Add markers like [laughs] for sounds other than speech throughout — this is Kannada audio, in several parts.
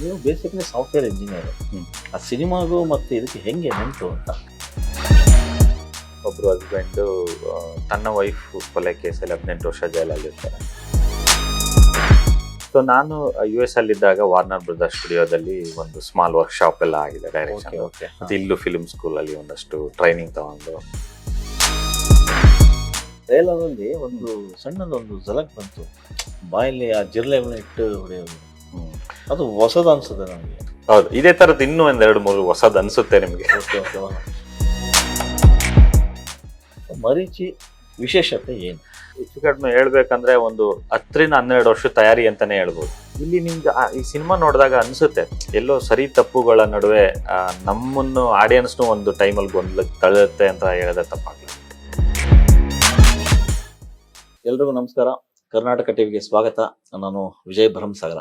ನೀವು ಬೇಸಿಕಲಿ ಸಾಫ್ಟ್ವೇರ್ ಇಂಜಿನಿಯರ್. ಆ ಸಿನಿಮಾಗೂ ಮತ್ತು ಇದಕ್ಕೆ ಹೆಂಗೆ ನೆಂಟು ಅಂತ. ಒಬ್ಬರು ಹಸ್ಬೆಂಡು ತನ್ನ ವೈಫ್ ಕೊಲೆ ಕೇಸಲ್ಲಿ ಹದಿನೆಂಟು ವರ್ಷ ಜೈಲಲ್ಲಿರ್ತಾರೆ. ಸೊ ನಾನು ಯು ಎಸ್ ಅಲ್ಲಿದ್ದಾಗ ವಾರ್ನರ್ ಬ್ರದರ್ ಸ್ಟುಡಿಯೋದಲ್ಲಿ ಒಂದು ಸ್ಮಾಲ್ ವರ್ಕ್ ಶಾಪ್ ಎಲ್ಲ ಆಗಿದೆ ಡೈರೆಕ್ಷನ್ ಮತ್ತು ಇಲ್ಲೂ ಫಿಲ್ಮ್ ಸ್ಕೂಲಲ್ಲಿ ಒಂದಷ್ಟು ಟ್ರೈನಿಂಗ್ ತಗೊಂಡು. ಟ್ರೇಲರಲ್ಲಿ ಒಂದು ಸಣ್ಣದೊಂದು ಝಲಕ್ ಬಂತು. ಬಾಯಲ್ಲಿ ಆ ಜಿರ್ಲೆಗಳನ್ನ ಇಟ್ಟು ಹೊಡೆಯೋದು. ಅದು ಹೊಸದು ಅನ್ಸುತ್ತೆ ನನಗೆ ಹೌದು ಇದೇ ಥರದ್ದು ಇನ್ನೂ ಒಂದೆರಡು ಮೂರು ಹೊಸದು ಅನ್ಸುತ್ತೆ ನಿಮಗೆ. ಮರೀಚಿ ವಿಶೇಷತೆ ಏನು? ಹೆಚ್ಚು ಕಡಿಮೆ ಹೇಳ್ಬೇಕಂದ್ರೆ ಒಂದು ಹತ್ತರಿಂದ ಹನ್ನೆರಡು ವರ್ಷ ತಯಾರಿ ಅಂತಾನೆ ಹೇಳ್ಬೋದು. ಇಲ್ಲಿ ನಿಮ್ಗೆ ಈ ಸಿನಿಮಾ ನೋಡಿದಾಗ ಅನ್ಸುತ್ತೆ ಎಲ್ಲೋ ಸರಿ ತಪ್ಪುಗಳ ನಡುವೆ ನಮ್ಮನ್ನು ಆಡಿಯನ್ಸ್ನು ಒಂದು ಟೈಮಲ್ಲಿ ಗೊಂದಲ ತಳ್ಳುತ್ತೆ ಅಂತ ಹೇಳಿದ್ರೆ ತಪ್ಪಾಗಲ್ಲ ಎಲ್ರಿಗೂ ನಮಸ್ಕಾರ. ಕರ್ನಾಟಕ ಟಿವಿಗೆ ಸ್ವಾಗತ. ನಾನು ವಿಜಯ್ ಭರಮಸಾಗರ.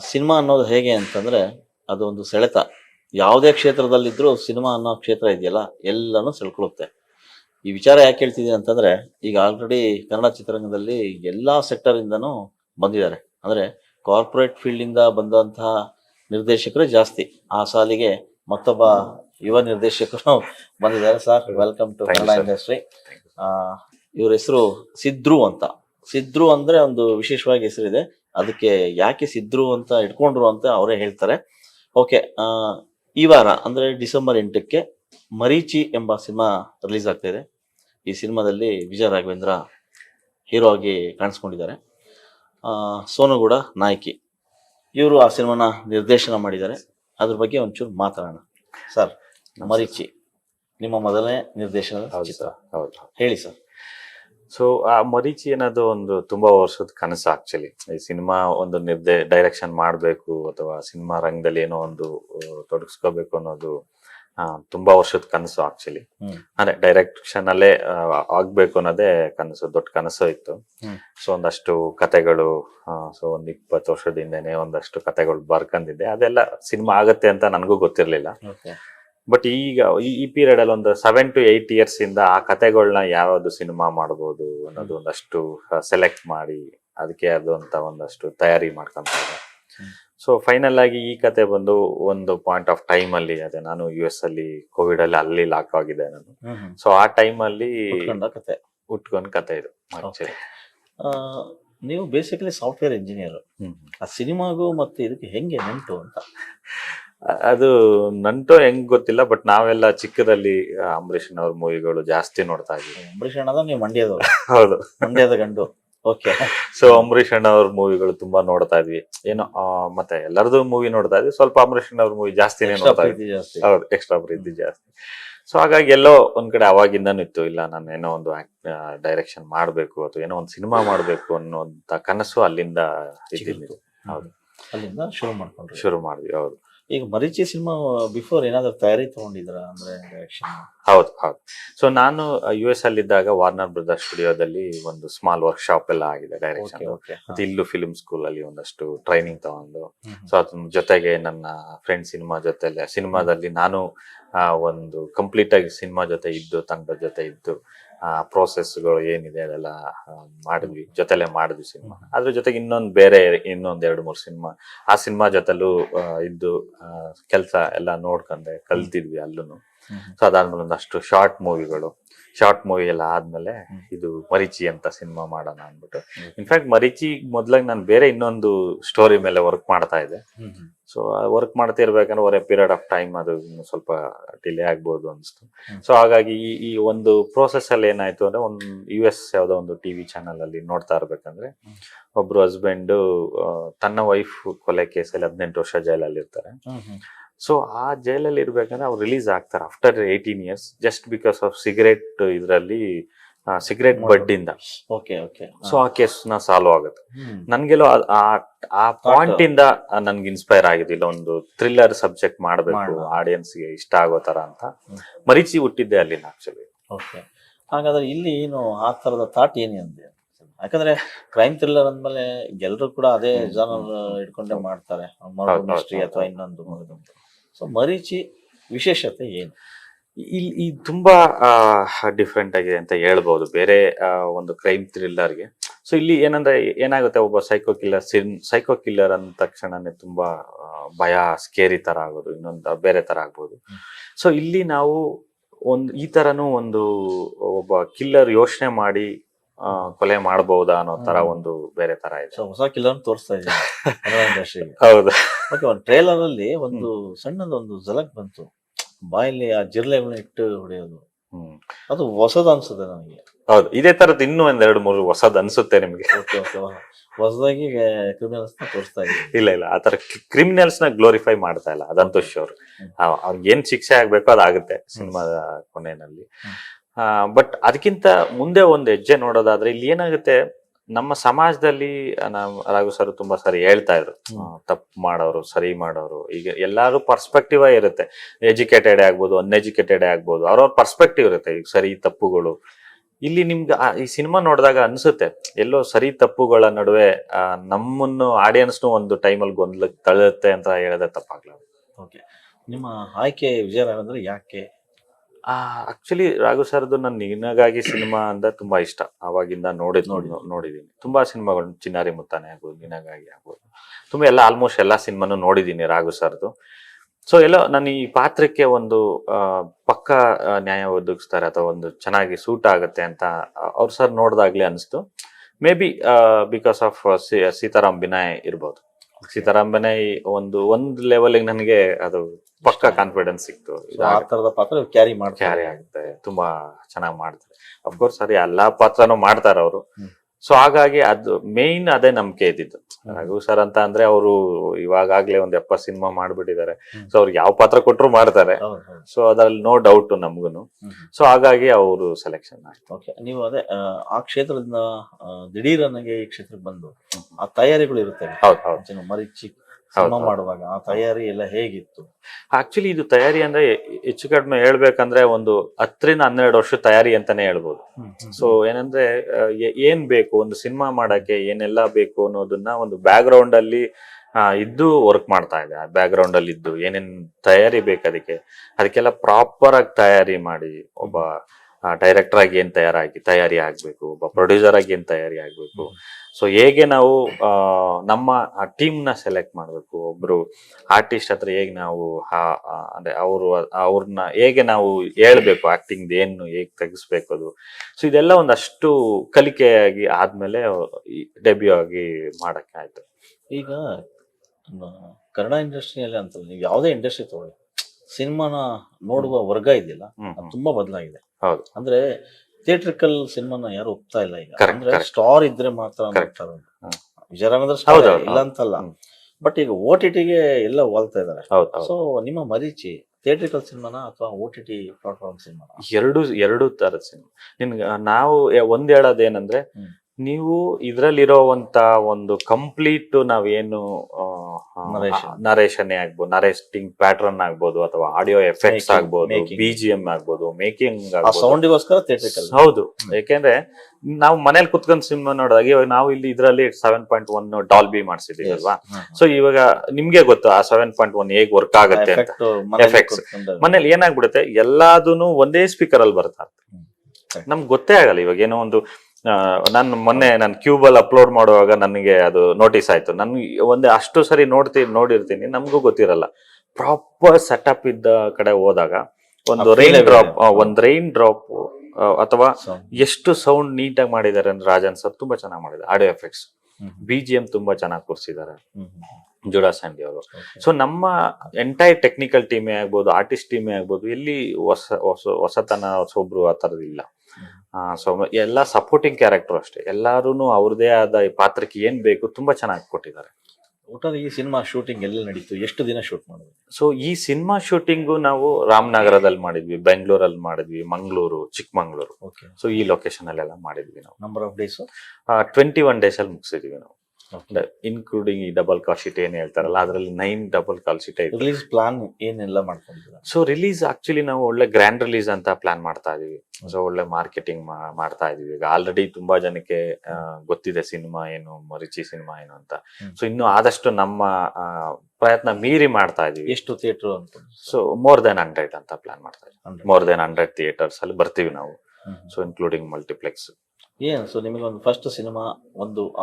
ಸಿನಿಮಾ ಅನ್ನೋದು ಹೇಗೆ ಅಂತಂದ್ರೆ ಅದು ಒಂದು ಸೆಳೆತ. ಯಾವುದೇ ಕ್ಷೇತ್ರದಲ್ಲಿದ್ರೂ ಸಿನಿಮಾ ಅನ್ನೋ ಕ್ಷೇತ್ರ ಇದೆಯಲ್ಲ ಎಲ್ಲನೂ ಸೆಳ್ಕೊಳ್ಳುತ್ತೆ ಈ ವಿಚಾರ ಯಾಕೆ ಹೇಳ್ತಿದ್ದೀನಿ ಅಂತಂದ್ರೆ ಈಗ ಆಲ್ರೆಡಿ ಕನ್ನಡ ಚಿತ್ರರಂಗದಲ್ಲಿ ಎಲ್ಲಾ ಸೆಕ್ಟರ್ ಇಂದನೂ ಬಂದಿದ್ದಾರೆ. ಅಂದ್ರೆ ಕಾರ್ಪೊರೇಟ್ ಫೀಲ್ಡ್ ಇಂದ ಬಂದಂತಹ ನಿರ್ದೇಶಕರು ಜಾಸ್ತಿ. ಆ ಸಾಲಿಗೆ ಮತ್ತೊಬ್ಬ ಯುವ ನಿರ್ದೇಶಕರು ಬಂದಿದ್ದಾರೆ sir. Welcome to Kannada. Industry ಇವ್ರ ಹೆಸರು ಸಿದ್ರು ಅಂತ. ಸಿದ್ರು ಅಂದ್ರೆ ಒಂದು ವಿಶೇಷವಾಗಿ ಹೆಸರಿದೆ. ಅದಕ್ಕೆ ಯಾಕೆ ಸಿದ್ರು ಅಂತ ಇಟ್ಕೊಂಡ್ರು ಅಂತ ಅವರೇ ಹೇಳ್ತಾರೆ. ಓಕೆ ಈ ವಾರ ಅಂದ್ರೆ ಡಿಸೆಂಬರ್ ಎಂಟಕ್ಕೆ ಮರೀಚಿ ಎಂಬ ಸಿನಿಮಾ ರಿಲೀಸ್ ಆಗ್ತಾ ಇದೆ. ಈ ಸಿನಿಮಾದಲ್ಲಿ ವಿಜಯ ರಾಘವೇಂದ್ರ ಹೀರೋ ಆಗಿ ಕಾಣಿಸ್ಕೊಂಡಿದ್ದಾರೆ. ಸೋನುಗೌಡ ನಾಯಕಿ ಇವರು ಆ ಸಿನಿಮಾನ ನಿರ್ದೇಶನ ಮಾಡಿದ್ದಾರೆ. ಅದ್ರ ಬಗ್ಗೆ ಒಂಚೂರು ಮಾತಾಡೋಣ. ಸರ್ ಮರೀಚಿ ನಿಮ್ಮ ಮೊದಲನೇ ನಿರ್ದೇಶನ ಚಿತ್ರ. ಸರ್ ಹೌದು. ಹೇಳಿ ಸರ್ ಸೊ ಆ ಮರೀಚಿ ಅನ್ನೋದು ಒಂದು ತುಂಬಾ ವರ್ಷದ ಕನಸು ಆಕ್ಚುಲಿ ಈ ಸಿನಿಮಾ ಒಂದು ನಿರ್ದೇ ಡೈರೆಕ್ಷನ್ ಮಾಡಬೇಕು ಅಥವಾ ಸಿನಿಮಾ ರಂಗದಲ್ಲಿ ಏನೋ ಒಂದು ತೊಡಗಿಸ್ಕೋಬೇಕು ಅನ್ನೋದು ತುಂಬಾ ವರ್ಷದ ಕನಸು ಆಕ್ಚುಲಿ. ಅಂದ್ರೆ ಡೈರೆಕ್ಷನ್ ಅಲ್ಲೇ ಆಗ್ಬೇಕು ಅನ್ನೋದೇ ಕನಸು ದೊಡ್ಡ ಕನಸು ಇತ್ತು. ಸೊ ಒಂದಷ್ಟು ಕತೆಗಳು ಸೊ ಒಂದ್ ಇಪ್ಪತ್ತು ವರ್ಷದಿಂದನೇ ಒಂದಷ್ಟು ಕತೆಗಳು ಬರ್ಕಂದಿದ್ದೆ ಅದೆಲ್ಲ ಸಿನಿಮಾ ಆಗತ್ತೆ ಅಂತ ನನಗೂ ಗೊತ್ತಿರ್ಲಿಲ್ಲ. ಬಟ್ ಈಗ ಈ- ಪೀರಿಯಡ್ ಅಲ್ಲಿ ಒಂದು ಸೆವೆನ್ ಟು ಏಟ್ ಇಯರ್ಸ್ ಇಂದ ಆ ಕತೆಗಳನ್ನ ಯಾವ್ದು ಸಿನಿಮಾ ಮಾಡ್ಬೋದು ಅನ್ನೋದು ಒಂದಷ್ಟು ಸೆಲೆಕ್ಟ್ ಮಾಡಿ ಅದಕ್ಕೆ ಅದು ಅಂತ ಒಂದಷ್ಟು ತಯಾರಿ ಮಾಡ್ಕೊಂತಾರೆ. ಸೊ ಫೈನಲ್ ಆಗಿ ಈ ಕತೆ ಬಂದು ಒಂದು ಪಾಯಿಂಟ್ ಆಫ್ ಟೈಮ್ ಅಲ್ಲಿ ಅದೇ ನಾನು ಯು ಎಸ್ ಅಲ್ಲಿ ಕೋವಿಡ್ ಅಲ್ಲಿ ಅಲ್ಲಿ ಲಾಕ್ ಆಗಿದೆ ನಾನು. ಸೊ ಆ ಟೈಮ್ ಅಲ್ಲಿ ಉಟ್ಕೊಂಡ ಕತೆ. ಉಟ್ಕೊಂಡ್ ಕತೆ ಇದು ನೀವು ಬೇಸಿಕಲಿ ಸಾಫ್ಟ್ವೇರ್ ಇಂಜಿನಿಯರ್ ಆ ಸಿನಿಮಾಗೂ ಮತ್ತೆ ಇದಕ್ಕೆ ಹೆಂಗೆ ನೆಂಟು ಅಂತ. ಅದು ನಂಟು ಹೆಂಗ್ ಗೊತ್ತಿಲ್ಲ ಬಟ್ ನಾವೆಲ್ಲ ಚಿಕ್ಕದಲ್ಲಿ ಅಂಬರೀಷ್ ಅಂಬರೀಷನ್ ಅವ್ರ ಮೂವಿಗಳು ಜಾಸ್ತಿ ನೋಡ್ತಾ ಇದ್ವಿ. ಅಂಬರೀಷ್ ಅಣ್ಣ ನೀವು ಮಂಡ್ಯದವರು. [laughs] ಹೌದು. ಮಂಡ್ಯದ ಗಂಡು. ಓಕೆ ಸೊ ಅಂಬರೀಷ್ ಅಣ್ಣ ಅವ್ರ ಮೂವಿಗಳು ತುಂಬಾ ನೋಡ್ತಾ ಇದ್ವಿ. ಏನೋ ಮತ್ತೆ ಎಲ್ಲರದು ಮೂವಿ ನೋಡ್ತಾ ಇದ್ವಿ. ಸ್ವಲ್ಪ ಅಂಬರೀಷ್ ಅಣ್ಣ ಅವ್ರ ಮೂವಿ ಜಾಸ್ತಿನೇ ನೋಡ್ತಾ ಇದ್ವಿ. ಜಾಸ್ತಿ. ಹೌದು ಎಕ್ಸ್ಟ್ರಾ ಪ್ರೀತಿ ಜಾಸ್ತಿ. ಸೊ ಹಾಗಾಗಿ ಎಲ್ಲೋ ಒಂದ್ ಕಡೆ ಅವಾಗಿಂದಾನು ಇತ್ತು ಇಲ್ಲ ನಾನು ಏನೋ ಒಂದು ಡೈರೆಕ್ಷನ್ ಮಾಡ್ಬೇಕು ಅಥವಾ ಏನೋ ಒಂದು ಸಿನಿಮಾ ಮಾಡ್ಬೇಕು ಅನ್ನೋಂತ ಕನಸು ಅಲ್ಲಿಂದ ಹೌದು. ಅಲ್ಲಿಂದ ಶುರು ಮಾಡ್ಕೊಂಡು ಶುರು ಮಾಡಿದ್ವಿ ಹೌದು. ಈಗ ಮರೀಚಿ ಸಿನಿಮಾ ಬಿಫೋರ್ ಏನಾದ್ರು ತಯಾರಿ ತಗೊಂಡಿದ್ರ ಅಂದ್ರೆ ಹೌದು ಹೌದು. ಸೊ ನಾನು ಯು ಎಸ್ ಅಲ್ಲಿದ್ದಾಗ ವಾರ್ನರ್ ಬ್ರದರ್ ಸ್ಟುಡಿಯೋದಲ್ಲಿ ಒಂದು ಸ್ಮಾಲ್ ವರ್ಕ್ ಶಾಪ್ ಎಲ್ಲ ಆಗಿದೆ ಡೈರೆಕ್ಷನ್ ಮತ್ತೆ ಇಲ್ಲೂ ಫಿಲ್ಮ್ ಸ್ಕೂಲ್ ಅಲ್ಲಿ ಒಂದಷ್ಟು ಟ್ರೈನಿಂಗ್ ತಗೊಂಡು. ಸೊ ಅದ್ರ ಜೊತೆಗೆ ನನ್ನ ಫ್ರೆಂಡ್ ಸಿನಿಮಾ ಜೊತೆ ಸಿನಿಮಾದಲ್ಲಿ ನಾನು ಆ, ಒಂದು ಕಂಪ್ಲೀಟ್ ಆಗಿ ಸಿನಿಮಾ ಜೊತೆ ಇದ್ದು ತಂಡದ ಜೊತೆ ಇದ್ದು ಆ ಪ್ರೋಸೆಸ್ಗಳು ಏನಿದೆ ಅದೆಲ್ಲ ಮಾಡಿದ್ವಿ ಜೊತೆಲೆ ಮಾಡಿದ್ವಿ ಸಿನಿಮಾ ಅದ್ರ ಜೊತೆಗೆ ಇನ್ನೊಂದು ಬೇರೆ ಇನ್ನೊಂದ್ ಎರಡು ಮೂರು ಸಿನಿಮಾ ಆ ಸಿನಿಮಾ ಜೊತೆಲೂ ಇದ್ದು ಕೆಲಸ ಎಲ್ಲ ನೋಡ್ಕೊಂಡೆ ಕಲ್ತಿದ್ವಿ ಅಲ್ಲೂ ಸೊ ಅದಾದ್ಮೇಲೆ ಒಂದಷ್ಟು ಶಾರ್ಟ್ ಮೂವಿಗಳು ಶಾರ್ಟ್ ಮೂವಿ ಎಲ್ಲ ಆದ್ಮೇಲೆ ಇದು ಮರಿಚಿ ಅಂತ ಸಿನಿಮಾ ಮಾಡೋಣ ಅಂದ್ಬಿಟ್ಟು. ಇನ್ಫ್ಯಾಕ್ಟ್ ಮರಿಚಿ ಮೊದ್ಲಾಗಿ ನಾನು ಬೇರೆ ಇನ್ನೊಂದು ಸ್ಟೋರಿ ಮೇಲೆ ವರ್ಕ್ ಮಾಡ್ತಾ ಇದ್ದೆ. ಸೊ ವರ್ಕ್ ಮಾಡ್ತಾ ಇರ್ಬೇಕಂದ್ರೆ ಒರೆ ಪೀರಿಯಡ್ ಆಫ್ ಟೈಮ್ ಅದು ಸ್ವಲ್ಪ ಡಿಲೇ ಆಗ್ಬೋದು ಅನಿಸ್ತು. ಸೊ ಹಾಗಾಗಿ ಈ ಈ ಒಂದು ಪ್ರೋಸೆಸ್ ಅಲ್ಲಿ ಏನಾಯ್ತು ಅಂದ್ರೆ ಒಂದು ಯು ಎಸ್ ಯಾವ್ದೋ ಒಂದು ಟಿವಿ ಚಾನಲ್ ಅಲ್ಲಿ ನೋಡ್ತಾ ಇರ್ಬೇಕಂದ್ರೆ. ಒಬ್ರು ಹಸ್ಬೆಂಡ್ ತನ್ನ ವೈಫ್ ಕೊಲೆ ಕೇಸಲ್ಲಿ ಹದಿನೆಂಟು ವರ್ಷ ಜೈಲಲ್ಲಿ ಇರ್ತಾರೆ ಸೊ ಆ ಜೈಲಲ್ಲಿ ಇರ್ಬೇಕಂದ್ರೆ ಅವ್ರು ರಿಲೀಸ್ ಆಗ್ತಾರೆ after eighteen years just because of cigarette ಇದರಲ್ಲಿ ಸಿಗರೇಟ್ ಬಡ್ಡಿಂದ ಓಕೆ ಓಕೆ ಸೊ ಆ ಕೇಸ್ನ ಸಾಲ್ವ್ ಆಗುತ್ತೆ ನನ್ಗೆಲ್ಲೋ ಆ- ಪಾಯಿಂಟ್ ಇಂದ ನನ್ಗೆ ಇನ್ಸ್ಪೈರ್ ಆಗಿದ್ದಿಲ್ಲ. ಒಂದು ಥ್ರಿಲ್ಲರ್ ಸಬ್ಜೆಕ್ಟ್ ಮಾಡಬೇಕು ಆಡಿಯನ್ಸ್ಗೆ ಇಷ್ಟ ಆಗೋ ತರ ಅಂತ. ಮರೀಚಿ ಹುಟ್ಟಿದ್ದೆ ಅಲ್ಲಿನ ಆಕ್ಚುಲಿ ಓಕೆ ಹಾಗಾದ್ರೆ ಇಲ್ಲಿ ಏನು ಆ ತರದ ಥಾಟ್ ಏನಿದೆ ಯಾಕಂದ್ರೆ ಕ್ರೈಮ್ ಥ್ರಿಲ್ಲರ್ ಅಂದ್ಮೇಲೆ ಎಲ್ಲರೂ ಕೂಡ ಅದೇ ಜನ ಜಾನರ್ ಇಟ್ಕೊಂಡೇ ಮಾಡ್ತಾರೆ. ಅಥವಾ ಇನ್ನೊಂದು. ಸೊ ಮರೀಚಿ ವಿಶೇಷತೆ ಏನು? ಇಲ್ಲಿ ಈ ತುಂಬಾ ಡಿಫ್ರೆಂಟ್ ಆಗಿದೆ ಅಂತ ಹೇಳ್ಬೋದು. ಬೇರೆ ಒಂದು ಕ್ರೈಮ್ ಥ್ರಿಲ್ಲರ್ಗೆ ಸೊ ಇಲ್ಲಿ ಏನಂದ್ರೆ ಏನಾಗುತ್ತೆ ಒಬ್ಬ ಸೈಕೋ ಕಿಲ್ಲರ್ ಸಿನ್ ಸೈಕೋ ಕಿಲ್ಲರ್ ಅಂದ ತಕ್ಷಣನೇ ತುಂಬಾ ಭಯ ಸ್ಕೇರಿ ತರ ಆಗೋದು. ಇನ್ನೊಂದು ಬೇರೆ ತರ ಆಗ್ಬೋದು. ಸೊ ಇಲ್ಲಿ ನಾವು ಒಂದು ಈ ತರನು ಒಂದು ಒಬ್ಬ ಕಿಲ್ಲರ್ ಯೋಚನೆ ಮಾಡಿ ಕೊಲೆ ಮಾಡಬಹುದಾ ಅನ್ನೋ ತರ ಒಂದು ಬೇರೆ ತರ ಇದೆ. ಹೊಸ ಕಿಲ್ಲರ್ ತೋರಿಸ್ತಾ ಇದ್ದೀನಿ. [laughs] ಹೌದು. ಓಕೆ ಒಂದು ಟ್ರೇಲರ್ ಅಲ್ಲಿ ಒಂದು ಸಣ್ಣದೊಂದು ಝಲಕ್ ಬಂತು. ಬಾಯಲ್ಲಿ ಆ ಜಿರ್ಲೆಗಳನ್ನ ಇಟ್ಟು ಹೊಡೆಯೋದು. ಅದು ಹೊಸದ ಅನ್ಸುತ್ತೆ ನನಗೆ ಹೌದು ಇದೇ ತರದ್ ಇನ್ನೂ ಒಂದ್ ಎರಡು ಮೂರು ಹೊಸದ್ ಅನ್ಸುತ್ತೆ ನಿಮಗೆ. ಹೊಸದಾಗಿ ಕ್ರಿಮಿನಲ್ಸ್ ತೋರಿಸ್ತಾ ಇಲ್ಲ ಇಲ್ಲ ಇಲ್ಲ ತರ ಕ್ರಿಮಿನಲ್ಸ್ನ ಗ್ಲೋರಿಫೈ ಮಾಡ್ತಾ ಇಲ್ಲ ಅದಂತೂ ಶೋರ್. ಅವ್ರಿಗೆ ಏನ್ ಶಿಕ್ಷೆ ಆಗ್ಬೇಕು ಅದಾಗುತ್ತೆ ಸಿನಿಮಾದ ಕೊನೆಯಲ್ಲಿ. ಬಟ್ ಅದಕ್ಕಿಂತ ಮುಂದೆ ಒಂದು ಹೆಜ್ಜೆ ನೋಡೋದಾದ್ರೆ ಇಲ್ಲಿ ಏನಾಗುತ್ತೆ ನಮ್ಮ ಸಮಾಜದಲ್ಲಿ ರಾಘು ಸರ್ ತುಂಬಾ ಸರಿ ಹೇಳ್ತಾ ಇದ್ರು. ತಪ್ಪು ಮಾಡೋರು ಸರಿ ಮಾಡೋರು ಈಗ ಎಲ್ಲಾರು ಪರ್ಸ್ಪೆಕ್ಟಿವ್ ಇರುತ್ತೆ. ಎಜುಕೇಟೆಡ್ ಆಗ್ಬೋದು ಅನ್ಎಜುಕೇಟೆಡ್ ಆಗ್ಬೋದು ಅವ್ರವ್ರ ಪರ್ಸ್ಪೆಕ್ಟಿವ್ ಇರುತ್ತೆ. ಈಗ ಸರಿ ತಪ್ಪುಗಳು. ಇಲ್ಲಿ ನಿಮ್ಗೆ ಈ ಸಿನಿಮಾ ನೋಡಿದಾಗ ಅನ್ಸುತ್ತೆ ಎಲ್ಲೋ ಸರಿ ತಪ್ಪುಗಳ ನಡುವೆ ನಮ್ಮನ್ನು ಆಡಿಯನ್ಸ್ನು ಒಂದು ಟೈಮಲ್ಲಿ ಗೊಂದಲಕ್ಕೆ ತಳ್ಳುತ್ತೆ ಅಂತ ಹೇಳಿದ್ರೆ ತಪ್ಪಾಗ್ಲ ಓಕೆ ನಿಮ್ಮ ಆಯ್ಕೆ ವಿಜಯರಾಘವೇಂದ್ರ ಯಾಕೆ? ಆಕ್ಚುಲಿ ರಾಘು ಸರ್ದು ನನ್ನ ನಿನಗಾಗಿ ಸಿನಿಮಾ ಅಂತ ತುಂಬಾ ಇಷ್ಟ. ಅವಾಗಿಂದ ನೋಡಿದ್ ನೋಡಿ. ನೋಡಿದೀನಿ. ತುಂಬಾ ಸಿನಿಮಾಗಳು ಚಿನ್ನಾರಿ ಮುತ್ತಾನೆ ಆಗ್ಬೋದು ನಿನಗಾಗಿ ಆಗ್ಬೋದು. ತುಂಬಾ ಎಲ್ಲ ಆಲ್ಮೋಸ್ಟ್ ಎಲ್ಲಾ ಸಿನಿಮಾನು ನೋಡಿದೀನಿ ರಾಘು ಸರ್ದು. ಸೊ ಎಲ್ಲ ನಾನು ಈ ಪಾತ್ರಕ್ಕೆ ಒಂದು ಪಕ್ಕ ನ್ಯಾಯ ಒದಗಿಸ್ತಾರೆ ಅಥವಾ ಒಂದು ಚೆನ್ನಾಗಿ ಸೂಟ್ ಆಗುತ್ತೆ ಅಂತ ಅವ್ರ ಸರ್ ನೋಡ್ದಾಗ್ಲೇ ಅನಿಸ್ತು. May be because of Sitaram Benoy ಇರ್ಬೋದು. ಸೀತಾರಾಮ್ ಬಿನಾಯ್ ಒಂದು ಒಂದ್ ಲೆವೆಲ್ಗೆ ನನಗೆ ಅದು ಪಕ್ಕ ಕಾನ್ಫಿಡೆನ್ಸ್ ಸಿಕ್ತು. ಆ ತರದ ಪಾತ್ರ ಕ್ಯಾರಿ ಮಾಡ್ತಾರೆ. ಕ್ಯಾರಿ ಆಗುತ್ತೆ ತುಂಬಾ ಚೆನ್ನಾಗಿ ಮಾಡ್ತಾರೆ. ಅಫ್ಕೋರ್ಸ್ ಸರಿ ಎಲ್ಲಾ ಪಾತ್ರನೂ ಮಾಡ್ತಾರೆ ಅವರು. ಸೊ ಹಾಗಾಗಿ ಅದು ಮೇನ್ ಅದೇ ನಂಬಿಕೆ ಇದ್ದಿದ್ದು. ರಘು ಸರ್ ಅಂತ ಅಂದ್ರೆ ಅವರು ಇವಾಗಾಗ್ಲೇ ಒಂದ್ ಎಪ್ಪತ್ ಸಿನಿಮಾ ಮಾಡ್ಬಿಟ್ಟಿದ್ದಾರೆ. ಸೊ ಅವ್ರಿಗೆ ಯಾವ ಪಾತ್ರ ಕೊಟ್ಟರು ಮಾಡ್ತಾರೆ. ಸೊ ಅದ್ರಲ್ಲಿ ನೋ ಡೌಟ್ ನಮ್ಗುನು. ಸೊ ಹಾಗಾಗಿ ಅವರು ಸೆಲೆಕ್ಷನ್ ಓಕೆ ನೀವು ಅದೇ ಆ, ಆ ಕ್ಷೇತ್ರದಿಂದ ದಿಢೀರ್ ದಿಢೀರನಾಗೆ ಈ ಕ್ಷೇತ್ರಕ್ಕೆ ಬಂದು ಆ ತಯಾರಿಗಳು ಇರುತ್ತೆ. ಹೌದು ಹೌದು. ಹೆಚ್ಚಿನ ಮರಿಚಿ ಮಾಡುವಾಗ ಆ ತಯಾರಿ ಎಲ್ಲ ಹೇಗಿತ್ತು? ಆಕ್ಚುಲಿ ಇದು ತಯಾರಿ ಅಂದ್ರೆ ಹೆಚ್ಚು ಕಡಿಮೆ ಹೇಳ್ಬೇಕಂದ್ರೆ ಒಂದು ಹತ್ತರಿಂದ ಹನ್ನೆರಡು ವರ್ಷ ತಯಾರಿ ಅಂತಾನೆ ಹೇಳ್ಬೋದು. ಸೊ ಏನಂದ್ರೆ ಏನ್ ಬೇಕು ಒಂದು ಸಿನಿಮಾ ಮಾಡಕ್ಕೆ ಏನೆಲ್ಲ ಬೇಕು ಅನ್ನೋದನ್ನ ಒಂದು ಬ್ಯಾಕ್ ಗ್ರೌಂಡ್ ಅಲ್ಲಿ ಇದ್ದು ವರ್ಕ್ ಮಾಡ್ತಾ ಇದೆ. ಆ ಬ್ಯಾಕ್ ಗ್ರೌಂಡ್ ಅಲ್ಲಿ ಇದ್ದು ಏನೇನ್ ತಯಾರಿ ಬೇಕು ಅದಕ್ಕೆ ಅದಕ್ಕೆಲ್ಲ ಪ್ರಾಪರ್ ಆಗಿ ತಯಾರಿ ಮಾಡಿ ಒಬ್ಬ ಡೈರೆಕ್ಟರ್ ಆಗಿ ಏನ್ ತಯಾರಾಗಿ, ತಯಾರಿ ಆಗ್ಬೇಕು, ಒಬ್ಬ ಪ್ರೊಡ್ಯೂಸರ್ ಆಗಿ ಏನ್ ತಯಾರಿ ಆಗ್ಬೇಕು. ಸೊ ಹೇಗೆ ನಾವು ನಮ್ಮ ಟೀಮ್ನ ಸೆಲೆಕ್ಟ್ ಮಾಡಬೇಕು? ಒಬ್ರು ಆರ್ಟಿಸ್ಟ್ ಹತ್ರ ಹೇಗೆ ನಾವು ಅಂದ್ರೆ ಅವರು ಅವ್ರನ್ನ ಹೇಗೆ ನಾವು ಹೇಳ್ಬೇಕು? ಆಕ್ಟಿಂಗ್ ಏನು, ಹೇಗೆ ತೆಗಿಸ್ಬೇಕು ಅದು? ಸೊ ಇದೆಲ್ಲ ಒಂದಷ್ಟು ಕಲಿಕೆಯಾಗಿ ಆದ್ಮೇಲೆ ಡೆಬ್ಯೂ ಆಗಿ ಮಾಡಕ್ಕೆ ಆಯ್ತು ಈಗ ಕನ್ನಡ ಇಂಡಸ್ಟ್ರಿಯಲ್ಲಿ ಅಂತಲ್ಲ, ನೀವು ಯಾವುದೇ ಇಂಡಸ್ಟ್ರಿ ತಗೊಳ್ಳಿ. ಸಿನಿಮಾನ ನೋಡುವ ವರ್ಗ ಇದೆಯಲ್ಲ ಅದು ತುಂಬಾ ಬದಲಾಗಿದೆ. ಹೌದು. ಅಂದ್ರೆ ಥಿಯೇಟ್ರಿಕಲ್ ಸಿನಿಮಾನ ಯಾರು ಒಪ್ತಾ ಇಲ್ಲ ಈಗ. ಅಂದ್ರೆ ಸ್ಟಾರ್ ಇದ್ರೆ ಮಾತ್ರ. ನೋಡ್ತಾರೆ ವಿಜಯರಾಘವೇಂದ್ರ ಸ್ಟಾರ್ ಇಲ್ಲ. ಅಂತಲ್ಲ. ಬಟ್ ಈಗ ಓ ಟಿ ಟಿಗೆ ಎಲ್ಲ ಹೋಲ್ತಾ ಹೌದು ಸೊ ನಿಮ್ಮ ಮರೀಚಿ ಥಿಯೇಟ್ರಿಕಲ್ ಸಿನಿಮಾನ ಅಥವಾ O T T platform cinema ಎರಡು ಎರಡು ತರದ ಸಿನಿಮಾ. ನಿನ್ಗೆ ನಾವು ಒಂದ್ ಹೇಳೋದೇನಂದ್ರೆ. ನೀವು ಇದ್ರಲ್ಲಿರೋವಂತ ಒಂದು ಕಂಪ್ಲೀಟ್ ನಾವೇನು ನರೇಷನ್ ಆಗ್ಬೋದು ನರೇಟಿಂಗ್ ಪ್ಯಾಟರ್ನ್ ಆಗ್ಬೋದು ಅಥವಾ ಆಡಿಯೋ ಎಫೆಕ್ಟ್ಸ್ ಆಗ್ಬೋದು ಬಿಜಿಎಂ ಬಿ ಆಗ್ಬೋದು ಮೇಕಿಂಗ್ ಹೌದು. ಯಾಕೆಂದ್ರೆ ನಾವು ಮನೇಲಿ ಕುತ್ಕೊಂಡ್ ಸಿನಿಮಾ ನೋಡಿದಾಗ ಇವಾಗ ನಾವು ಇಲ್ಲಿ ಇದ್ರಲ್ಲಿ ಸೆವೆನ್ ಪಾಯಿಂಟ್ ಒನ್ ಡಾಲ್ಬಿ ಮಾಡಿಸಿದೀವಿ ಅಲ್ವಾ ಸೊ ಇವಾಗ ನಿಮ್ಗೆ ಗೊತ್ತು ಆ ಸೆವೆನ್ ಪಾಯಿಂಟ್ ಒನ್ ಹೇಗ್ ವರ್ಕ್ ಆಗುತ್ತೆ ಅಂತ. Effects. ಮನೇಲಿ ಏನಾಗ್ಬಿಡುತ್ತೆ? ಎಲ್ಲಾದೂನು ಒಂದೇ ಸ್ಪೀಕರ್ ಅಲ್ಲಿ ಬರ್ತಾ ಇರುತ್ತೆ. ನಮ್ಗೆ ಗೊತ್ತೇ ಆಗಲ್ಲ. ಇವಾಗ ಏನೋ ಒಂದು ನಾನು ಮೊನ್ನೆ ನಾನು ಕ್ಯೂಬಲ್ ಅಪ್ಲೋಡ್ ಮಾಡುವಾಗ ನನಗೆ ಅದು ನೋಟಿಸ್ ಆಯ್ತು. ನನ್ಗೆ ಒಂದೇ ಅಷ್ಟು ಸರಿ ನೋಡ್ತೀನಿ ನೋಡಿರ್ತೀನಿ. ನಮಗೂ ಗೊತ್ತಿರಲ್ಲ. ಪ್ರಾಪರ್ ಸೆಟಪ್ ಇದ್ದ ಕಡೆ ಹೋದಾಗ ಒಂದು ರೈನ್ ಡ್ರಾಪ್ ಒಂದ್ ರೈನ್ ಡ್ರಾಪ್ ಅಥವಾ ಎಷ್ಟು ಸೌಂಡ್ ನೀಟಾಗಿ ಮಾಡಿದ್ದಾರೆ ಅಂದ್ರೆ ರಾಜನ್ ಸರ್ ತುಂಬಾ ಚೆನ್ನಾಗಿ ಮಾಡಿದ್ದಾರೆ. Audio effects B G M ತುಂಬಾ ಚೆನ್ನಾಗಿ ಕೂರಿಸಿದ್ದಾರೆ ಜುಡಾ ಸ್ಯಾಂಡಿ ಅವರು. ಸೊ ನಮ್ಮ ಎಂಟೈರ್ ಟೆಕ್ನಿಕಲ್ ಟೀಮೇ ಆಗ್ಬೋದು ಆರ್ಟಿಸ್ಟ್ ಟೀಮೇ ಆಗ್ಬೋದು ಎಲ್ಲಿ ಹೊಸ ಹೊಸ ಹೊಸತನ ಹೊಸೊಬ್ರು ಆ ಥರದ್ದು ಇಲ್ಲ. ಸೊ ಎಲ್ಲ ಸಪೋರ್ಟಿಂಗ್ ಕ್ಯಾರೆಕ್ಟರ್ ಅಷ್ಟೇ. ಎಲ್ಲರೂ ಅವ್ರದೇ ಆದ ಈ ಪಾತ್ರಕ್ಕೆ ಏನ್ ಬೇಕು ತುಂಬಾ ಚೆನ್ನಾಗಿ ಕೊಟ್ಟಿದ್ದಾರೆ. ಒಟ್ಟಾರೆ ಈ ಸಿನಿಮಾ ಶೂಟಿಂಗ್ ಎಲ್ಲ ನಡೀತು? ಎಷ್ಟು ದಿನ ಶೂಟ್ ಮಾಡಿದ್ವಿ ಸೊ ಈ ಸಿನಿಮಾ ಶೂಟಿಂಗು ನಾವು ರಾಮನಗರದಲ್ಲಿ ಮಾಡಿದ್ವಿ ಬೆಂಗಳೂರಲ್ಲಿ ಮಾಡಿದ್ವಿ ಮಂಗಳೂರು ಚಿಕ್ಕಮಂಗ್ಳೂರು. ಓಕೆ ಸೊ ಈ ಲೊಕೇಶನ್ ಅಲ್ಲೆಲ್ಲ ಮಾಡಿದ್ವಿ ನಾವು. Number of days twenty one days ಅಲ್ಲಿ ಮುಗಿಸಿದ್ವಿ ನಾವು. ಇನ್ಕ್ಲೂಡಿಂಗ್ ಈ ಡಬಲ್ ಕಾಲ್ ಶೀಟ್ ಏನ್ ಹೇಳ್ತಾರಲ್ಲ ಅದರಲ್ಲಿ ನೈನ್ ಡಬಲ್ ಕಾಲ್ ಶೀಟ್ ಐತೆ. ರಿಲೀಸ್ ಪ್ಲಾನ್ ಏನೆಲ್ಲ ಮಾಡ್ಕೊಂಡಿದ್ದೀರಾ? ಸೊ ರಿಲೀಸ್ ಆಕ್ಚುಲಿ ನಾವು ಒಳ್ಳೆ ಗ್ರ್ಯಾಂಡ್ ರಿಲೀಸ್ ಅಂತ ಪ್ಲಾನ್ ಮಾಡ್ತಾ ಇದೀವಿ. ಸೊ ಒಳ್ಳೆ ಮಾರ್ಕೆಟಿಂಗ್ ಮಾಡ್ತಾ ಇದೀವಿ. ಈಗ ಆಲ್ರೆಡಿ ತುಂಬಾ ಜನಕ್ಕೆ ಗೊತ್ತಿದೆ ಸಿನಿಮಾ ಏನು ಮರಿಚಿ ಸಿನಿಮಾ ಏನು ಅಂತ. ಸೊ ಇನ್ನು ಆದಷ್ಟು ನಮ್ಮ ಪ್ರಯತ್ನ ಮೀರಿ ಮಾಡ್ತಾ ಇದೀವಿ. ಎಷ್ಟು ಥಿಯೇಟರ್ ಅಂತ? ಸೊ ಮೋರ್ ದೆನ್ ಹಂಡ್ರೆಡ್ ಅಂತ ಪ್ಲಾನ್ ಮಾಡ್ತಾ ಇದೀವಿ. ಮೋರ್ ದೆನ್ ಹಂಡ್ರೆಡ್ ಥಿಯೇಟರ್ಸ್ ಅಲ್ಲಿ ಬರ್ತೀವಿ ನಾವು. ಸೊ ಇನ್ಕ್ಲೂಡಿಂಗ್ ಮಲ್ಟಿಪ್ಲೆಕ್ಸ್ ಏನು? ಸೊ ನಿಮಗೆ ಒಂದು ಫಸ್ಟ್ ಸಿನಿಮಾ ಒಂದು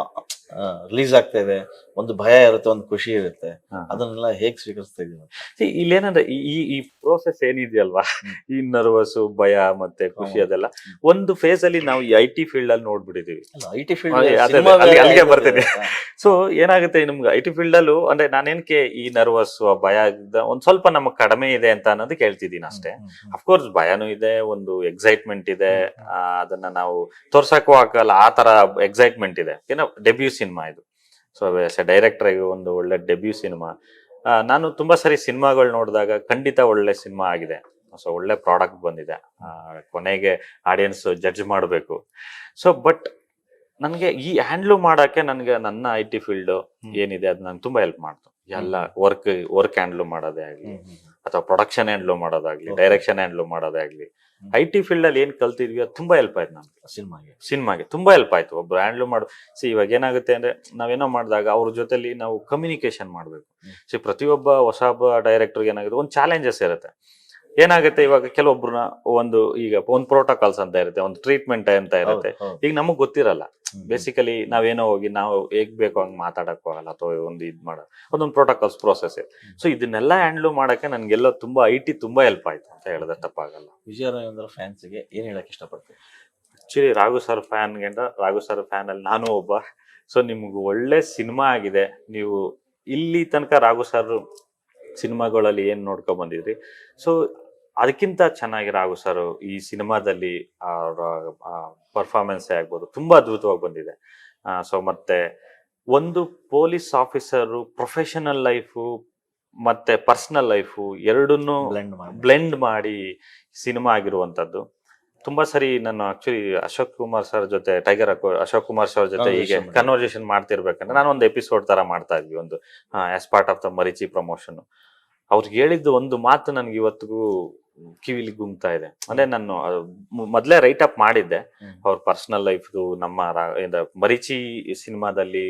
ರಿಲೀಸ್ ಆಗ್ತಾ ಇದೆ. ಒಂದು ಭಯ ಇರುತ್ತೆ ಒಂದು ಖುಷಿ ಇರುತ್ತೆ. ಅದನ್ನೆಲ್ಲ ಹೇಗ್ ಸ್ವೀಕರಿಸ್ತಾ ಇಲ್ಲಿ ಇಲ್ಲೇನಂದ್ರೆ ಈ- ಈ ಪ್ರೋಸೆಸ್ ಏನಿದೆಯಲ್ವಾ. ಈ ನರ್ವಸ್ ಭಯ ಮತ್ತೆ ಖುಷಿ. ಅದೆಲ್ಲ. ಒಂದು ಫೇಸ್ ಅಲ್ಲಿ ನಾವು ಈ ಐ ಟಿ ಫೀಲ್ಡ್ ಅಲ್ಲಿ ನೋಡ್ಬಿಟ್ಟಿದೀವಿ. ಐ ಟಿ ಫೀಲ್ಡ್ ಅಲ್ಲಿಗೆ ಬರ್ತೀನಿ. ಸೊ ಏನಾಗುತ್ತೆ ನಿಮ್ಗೆ ಐ ಟಿ ಫೀಲ್ಡ್ ಅಲ್ಲೂ ಅಂದ್ರೆ ನಾನೇನಕ್ಕೆ ಈ ನರ್ವಸ್ ಭಯ ಒಂದ್ ಸ್ವಲ್ಪ ನಮಗ್ ಕಡಿಮೆ ಇದೆ ಅಂತ ಅನ್ನೋದು ಕೇಳ್ತಿದ್ದೀನಿ ಅಷ್ಟೇ. ಅಫ್ಕೋರ್ಸ್ ಭಯನೂ ಇದೆ ಒಂದು ಎಕ್ಸೈಟ್ಮೆಂಟ್ ಇದೆ. ಅದನ್ನ ನಾವು ತೋರ್ಸಕ್ಕೂ ಆಗಲ್ಲ ಆ ತರ ಎಕ್ಸೈಟ್ಮೆಂಟ್ ಇದೆ. ಏನೋ ಡೆಬ್ಯೂ ಸಿನಿಮಾ ಇದು. ಸೊ ಡೈರೆಕ್ಟರ್ ಆಗಿ ಒಂದು ಒಳ್ಳೆ ಡೆಬ್ಯೂ ಸಿನಿಮಾ ನಾನು ತುಂಬಾ ಸರಿ ಸಿನಿಮಾಗಳು ನೋಡಿದಾಗ ಖಂಡಿತ ಒಳ್ಳೆ ಸಿನಿಮಾ ಆಗಿದೆ. ಸೊ ಒಳ್ಳೆ ಪ್ರಾಡಕ್ಟ್ ಬಂದಿದೆ. ಕೊನೆಗೆ ಆಡಿಯನ್ಸ್ ಜಡ್ಜ್ ಮಾಡಬೇಕು. ಸೊ ಬಟ್ ನನಗೆ ಈ ಹ್ಯಾಂಡ್ಲು ಮಾಡಕ್ಕೆ ನನಗೆ ನನ್ನ ಐ ಟಿ ಫೀಲ್ಡ್ ಏನಿದೆ ಅದು ನಂಗೆ ತುಂಬಾ ಹೆಲ್ಪ್ ಮಾಡ್ತು. ಎಲ್ಲ ವರ್ಕ್ ವರ್ಕ್ ಹ್ಯಾಂಡ್ಲು ಮಾಡೋದೇ ಆಗಲಿ ಅಥವಾ ಪ್ರೊಡಕ್ಷನ್ ಹ್ಯಾಂಡ್ಲು ಮಾಡೋದಾಗ್ಲಿ. ಡೈರೆಕ್ಷನ್ ಹ್ಯಾಂಡ್ಲು ಮಾಡೋದೇ ಆಗ್ಲಿ. ಐ ಟಿ ಫೀಲ್ಡ್ ಅಲ್ಲಿ ಏನ್ ಕಲ್ತಿದ್ವಿ ಅದು ತುಂಬಾ ಹೆಲ್ಪ್ ಆಯ್ತು ನಮ್ಗೆ. ಸಿನಿಮಾಗೆ. ಸಿನಿಮಾಗೆ. ತುಂಬಾ ಹೆಲ್ಪ್ ಆಯ್ತು. ಒಬ್ರು ಹ್ಯಾಂಡ್ಲ್ ಮಾಡು ಸಿ ಇವಾಗ ಏನಾಗುತ್ತೆ ಅಂದ್ರೆ ನಾವೇನೋ ಮಾಡಿದಾಗ ಅವ್ರ ಜೊತೆಲಿ ನಾವು ಕಮ್ಯುನಿಕೇಶನ್ ಮಾಡ್ಬೇಕು. ಸಿ ಪ್ರತಿಯೊಬ್ಬ ಹೊಸ ಡೈರೆಕ್ಟರ್ಗೆ ಏನಾಗುತ್ತೆ ಒಂದು ಚಾಲೆಂಜಸ್ ಇರುತ್ತೆ. ಏನಾಗುತ್ತೆ ಇವಾಗ ಕೆಲವೊಬ್ರನ್ನ ಒಂದು ಈಗ ಒಂದು ಪ್ರೋಟೋಕಾಲ್ಸ್ ಅಂತ ಇರುತ್ತೆ ಒಂದು ಟ್ರೀಟ್ಮೆಂಟ್ ಅಂತ ಇರುತ್ತೆ. ಈಗ ನಮಗ್ ಗೊತ್ತಿರಲ್ಲ. ಬೇಸಿಕಲಿ ನಾವೇನೋ ಹೋಗಿ ನಾವು ಹೇಗ್ ಬೇಕೋ ಹಂಗ್ ಮಾತಾಡಕ್ ಹೋಗಲ್ಲ ಅಥವಾ ಒಂದು ಇದ್ ಮಾಡ ಒಂದೊಂದು ಪ್ರೋಟೋಕಾಲ್ಸ್ ಪ್ರೋಸೆಸ್ ಸೊ ಇದನ್ನೆಲ್ಲ ಹ್ಯಾಂಡ್ಲ್ ಮಾಡಕ್ಕೆ ನನ್ಗೆಲ್ಲ ತುಂಬಾ ಐ ಟಿ ತುಂಬಾ ಹೆಲ್ಪ್ ಆಯ್ತು ಅಂತ ಹೇಳಿದ್ರೆ ತಪ್ಪಾಗಲ್ಲ. ವಿಜಯ ಫ್ಯಾನ್ಸ್ ಫ್ಯಾನ್ಸ್ಗೆ ಏನ್ ಹೇಳಕ್ ಇಷ್ಟಪಡ್ತೀವಿ ಆಕ್ಚುಲಿ ರಾಘು ಸರ್ ಫ್ಯಾನ್ ಗಿಂತ ರಾಘು ಸರ್ ಫ್ಯಾನ್ ಅಲ್ಲಿ ನಾನು ಒಬ್ಬ. ಸೊ ನಿಮ್ಗೆ ಒಳ್ಳೆ ಸಿನಿಮಾ ಆಗಿದೆ. ನೀವು ಇಲ್ಲಿ ತನಕ ರಾಘು ಸರ್ ಸಿನಿಮಾಗಳಲ್ಲಿ ಏನ್ ನೋಡ್ಕೊಂಡ್ ಬಂದಿದ್ರಿ? ಸೊ ಅದಕ್ಕಿಂತ ಚೆನ್ನಾಗಿ ರಾಘು ಸರ್ ಈ ಸಿನಿಮಾದಲ್ಲಿ ಅವರ ಪರ್ಫಾರ್ಮೆನ್ಸ್ ಆಗ್ಬೋದು. ತುಂಬಾ ಅದ್ಭುತವಾಗಿ ಬಂದಿದೆ. ಸೊ ಮತ್ತೆ ಒಂದು ಪೊಲೀಸ್ ಆಫೀಸರು ಪ್ರೊಫೆಷನಲ್ ಲೈಫು ಮತ್ತೆ ಪರ್ಸನಲ್ ಲೈಫು ಎರಡನ್ನೂ ಬ್ಲೆಂಡ್ ಮಾಡಿ. ಸಿನಿಮಾ ಆಗಿರುವಂತದ್ದು. ತುಂಬಾ ಸರಿ ನಾನು ಆಕ್ಚುಲಿ ಅಶೋಕ್ ಕುಮಾರ್ ಸರ್ ಜೊತೆ ಟೈಗರ್ ಅಶೋಕ್ ಕುಮಾರ್ ಸರ್ ಜೊತೆ ಹೀಗೆ ಕನ್ವರ್ಸೇಷನ್ ಮಾಡ್ತಿರ್ಬೇಕಂದ್ರೆ ನಾನು ಒಂದು ಎಪಿಸೋಡ್ ತರ ಮಾಡ್ತಾ ಇದ್ವಿ ಒಂದು as part of the Marichi promotion ಅವ್ರಿಗೆ ಹೇಳಿದ್ದು ಒಂದು ಮಾತು ನನ್ಗೆ ಇವತ್ತಿಗೂ ಕಿವಿಲಿ ಗುಂಗ್ತಾ ಇದೆ. ಅಂದ್ರೆ ನಾನು ಮೊದ್ಲೇ ರೈಟ್ ಅಪ್ ಮಾಡಿದ್ದೆ. ಅವ್ರ ಪರ್ಸನಲ್ ಲೈಫ್ದು ನಮ್ಮ ಮರಿಚಿ ಸಿನಿಮಾದಲ್ಲಿ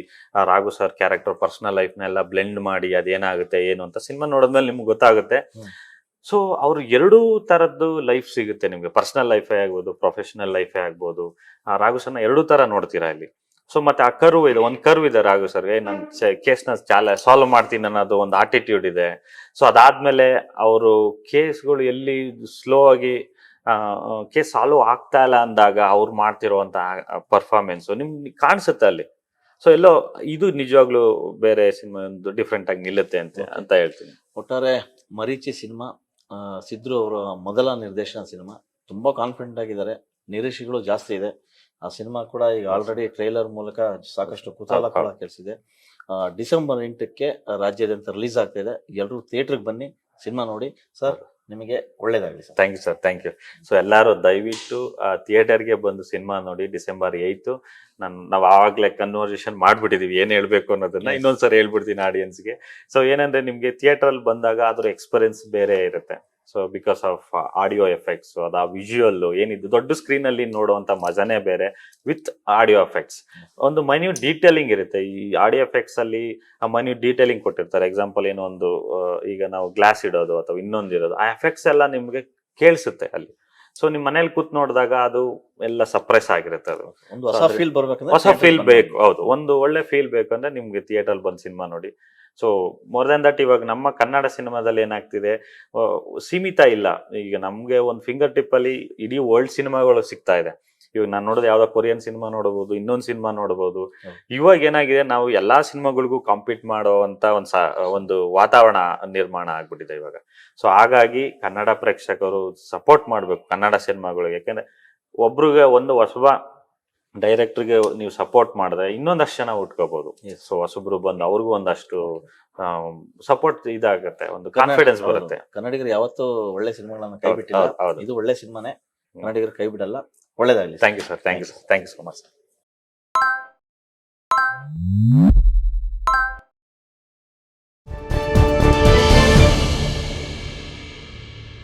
ರಾಘು ಸರ್ ಕ್ಯಾರೆಕ್ಟರ್ ಪರ್ಸನಲ್ ಲೈಫ್ನೆಲ್ಲ ಬ್ಲೆಂಡ್ ಮಾಡಿ ಅದೇನಾಗುತ್ತೆ ಏನು ಅಂತ ಸಿನಿಮಾ ನೋಡಿದ್ಮೇಲೆ ನಿಮ್ಗೆ ಗೊತ್ತಾಗುತ್ತೆ. ಸೊ ಅವ್ರು ಎರಡೂ ತರದ್ದು ಲೈಫ್ ಸಿಗುತ್ತೆ ನಿಮ್ಗೆ. ಪರ್ಸನಲ್ ಲೈಫೇ ಆಗ್ಬೋದು ಪ್ರೊಫೆಷನಲ್ ಲೈಫೇ ಆಗ್ಬೋದು. ಆ ರಾಘು ಸರ್ನ ಎರಡೂ ತರ ನೋಡ್ತೀರಾ ಇಲ್ಲಿ ಸೊ ಮತ್ತೆ ಆ ಕರ್ವ್ ಇದೆ ಒಂದ್ ಕರ್ವ್ ಇದೆ ರಾಘು ಸರ್ಗೆ ನನ್ನ ಕೇಸ್ನ ಚಾಲ ಸಾಲ್ವ್ ಮಾಡ್ತೀನಿ ಅನ್ನೋದು ಒಂದು ಆಟಿಟ್ಯೂಡ್ ಇದೆ. ಸೊ ಅದಾದ್ಮೇಲೆ ಅವರು ಕೇಸ್ಗಳು ಎಲ್ಲಿ ಸ್ಲೋ ಆಗಿ ಕೇಸ್ ಸಾಲ್ವ್ ಆಗ್ತಾ ಇಲ್ಲ ಅಂದಾಗ ಅವ್ರು ಮಾಡ್ತಿರುವಂತ ಪರ್ಫಾರ್ಮೆನ್ಸ್ ನಿಮ್ಗೆ ಕಾಣಿಸುತ್ತೆ ಅಲ್ಲಿ. ಸೊ ಎಲ್ಲೋ ಇದು ನಿಜವಾಗ್ಲೂ ಬೇರೆ ಸಿನಿಮಾ ಒಂದು ಡಿಫ್ರೆಂಟ್ ಆಗಿ ನಿಲ್ಲುತ್ತೆ ಅಂತ ಅಂತ ಹೇಳ್ತೀನಿ. ಒಟ್ಟಾರೆ ಮರೀಚಿ ಸಿನಿಮಾ ಸಿದ್ರು ಅವರ ಮೊದಲ ನಿರ್ದೇಶನ ಸಿನಿಮಾ ತುಂಬಾ ಕಾನ್ಫಿಡೆಂಟ್ ಆಗಿದ್ದಾರೆ. ನಿರೀಕ್ಷೆಗಳು ಜಾಸ್ತಿ ಇದೆ. ಆ ಸಿನಿಮಾ ಕೂಡ ಈಗ ಆಲ್ರೆಡಿ ಟ್ರೈಲರ್ ಮೂಲಕ ಸಾಕಷ್ಟು ಕುತೂಹಲ ಹೌದು. ಡಿಸೆಂಬರ್ ಎಂಟಕ್ಕೆ ರಾಜ್ಯಾದ್ಯಂತ ರಿಲೀಸ್ ಆಗ್ತಾ ಇದೆ. ಎಲ್ಲರೂ ಥಿಯೇಟರ್ಗೆ ಬನ್ನಿ ಸಿನಿಮಾ ನೋಡಿ. ಸರ್ ನಿಮಗೆ ಒಳ್ಳೇದಾಗಲಿ sir. Thank you sir thank you so ಎಲ್ಲರೂ ದಯವಿಟ್ಟು ಥಿಯೇಟರ್ಗೆ ಬಂದು ಸಿನಿಮಾ ನೋಡಿ ಡಿಸೆಂಬರ್ ಏಯ್ತು. ನಾನು ನಾವು ಆವಾಗಲೇ ಕನ್ವರ್ಸೇಷನ್ ಮಾಡಿಬಿಟ್ಟಿದ್ದೀವಿ ಏನು ಹೇಳಬೇಕು ಅನ್ನೋದನ್ನ ಇನ್ನೊಂದು ಇನ್ನೊಂದ್ಸರಿ ಹೇಳ್ಬಿಡ್ತೀನಿ ಆಡಿಯನ್ಸ್ಗೆ ಸೊ ಏನಂದ್ರೆ ನಿಮಗೆ ಥಿಯೇಟ್ರಲ್ಲಿ ಬಂದಾಗ ಅದರ ಎಕ್ಸ್ಪೀರಿಯನ್ಸ್ ಬೇರೆ ಇರುತ್ತೆ. So because of audio effects ಅದ ವಿಜುವಲ್ ಏನಿದ್ದು ದೊಡ್ಡ ಸ್ಕ್ರೀನ್ ಅಲ್ಲಿ ನೋಡುವಂತ ಮಜಾನೇ ಬೇರೆ ವಿತ್ ಆಡಿಯೋ ಎಫೆಕ್ಟ್ಸ್ ಒಂದು ಮೈನ್ಯೂಟ್ ಡೀಟೇಲಿಂಗ್ ಇರುತ್ತೆ. ಈ ಆಡಿಯೋ ಎಫೆಕ್ಟ್ಸ್ ಅಲ್ಲಿ ಆ ಮೈನ್ಯೂಟ್ ಡೀಟೇಲಿಂಗ್ ಕೊಟ್ಟಿರ್ತಾರೆ. ಎಕ್ಸಾಂಪಲ್ ಏನೋ ಒಂದು ಆ, ಈಗ ನಾವು ಗ್ಲಾಸ್ ಇಡೋದು ಅಥವಾ ಇನ್ನೊಂದು ಇರೋದು ಆ ಎಫೆಕ್ಟ್ಸ್ ಎಲ್ಲ ನಿಮ್ಗೆ ಕೇಳಿಸುತ್ತೆ ಅಲ್ಲಿ. ಸೊ ನಿಮ್ ಮನೇಲಿ ಕೂತ್ ನೋಡಿದಾಗ ಅದು ಎಲ್ಲ ಸಪ್ರೆಸ್ ಆಗಿರುತ್ತೆ ಅದು. ಹೊಸ ಅದ್ರ- ಫೀಲ್ ಬರ್ಬೇಕಂದ್ರೆ ಹೊಸ ಫೀಲ್ ಬೇಕು. ಹೌದು. ಒಂದು ಒಳ್ಳೆ ಫೀಲ್ ಬೇಕಂದ್ರೆ ನಿಮ್ಗೆ ಥಿಯೇಟರ್ ಬಂದ್ ಸಿನಿಮಾ ನೋಡಿ ಸೊ ಮೋರ್ ದೆನ್ ದಟ್ ಇವಾಗ ನಮ್ಮ ಕನ್ನಡ ಸಿನಿಮಾದಲ್ಲಿ ಏನಾಗ್ತಿದೆ ಸೀಮಿತ ಇಲ್ಲ. ಈಗ ನಮಗೆ ಒಂದು ಫಿಂಗರ್ ಟಿಪ್ ಅಲ್ಲಿ ಇಡೀ ವರ್ಲ್ಡ್ ಸಿನಿಮಾಗಳು ಸಿಗ್ತಾ ಇದೆ. ಇವಾಗ ನಾನು ನೋಡೋದು ಯಾವ್ದೋ ಕೊರಿಯನ್ ಸಿನಿಮಾ ನೋಡಬಹುದು ಇನ್ನೊಂದು ಸಿನಿಮಾ ನೋಡಬಹುದು ಇವಾಗ ಏನಾಗಿದೆ ನಾವು ಎಲ್ಲಾ ಸಿನಿಮಾಗಳಿಗೂ ಕಾಂಪೀಟ್ ಮಾಡುವಂತ ಒಂದು ಸಾ- ಒಂದು ವಾತಾವರಣ ನಿರ್ಮಾಣ ಆಗ್ಬಿಟ್ಟಿದೆ ಇವಾಗ. ಸೊ ಹಾಗಾಗಿ ಕನ್ನಡ ಪ್ರೇಕ್ಷಕರು ಸಪೋರ್ಟ್ ಮಾಡಬೇಕು ಕನ್ನಡ ಸಿನಿಮಾಗಳಿಗೆ. ಯಾಕಂದ್ರೆ ಒಬ್ರಿಗೆ ಒಂದು ಹೊಸಬ ಡೈರೆಕ್ಟರ್ಗೆ ನೀವು ಸಪೋರ್ಟ್ ಮಾಡಿದ್ರೆ ಇನ್ನೊಂದಷ್ಟು ಜನ ಉಟ್ಕೋಬಹುದು. ಸೊ ಹೊಸಬ್ರು ಬಂದು ಅವ್ರಿಗೂ ಒಂದಷ್ಟು ಸಪೋರ್ಟ್ ಇದಾಗುತ್ತೆ ಒಂದು ಕಾನ್ಫಿಡೆನ್ಸ್ ಬರುತ್ತೆ. ಕನ್ನಡಿಗರು ಯಾವತ್ತೂ ಒಳ್ಳೆ ಸಿನಿಮಾಗಳನ್ನ ಕೈ ಬಿಟ್ಟಿಲ್ಲ. ಇದು ಒಳ್ಳೆ ಸಿನಿಮಾನೇ. ಕನ್ನಡಿಗರು ಕೈ ಬಿಡಲ್ಲ ಒಳ್ಳೇದಾಗಲಿ. Thank you sir thank you sir thank you so much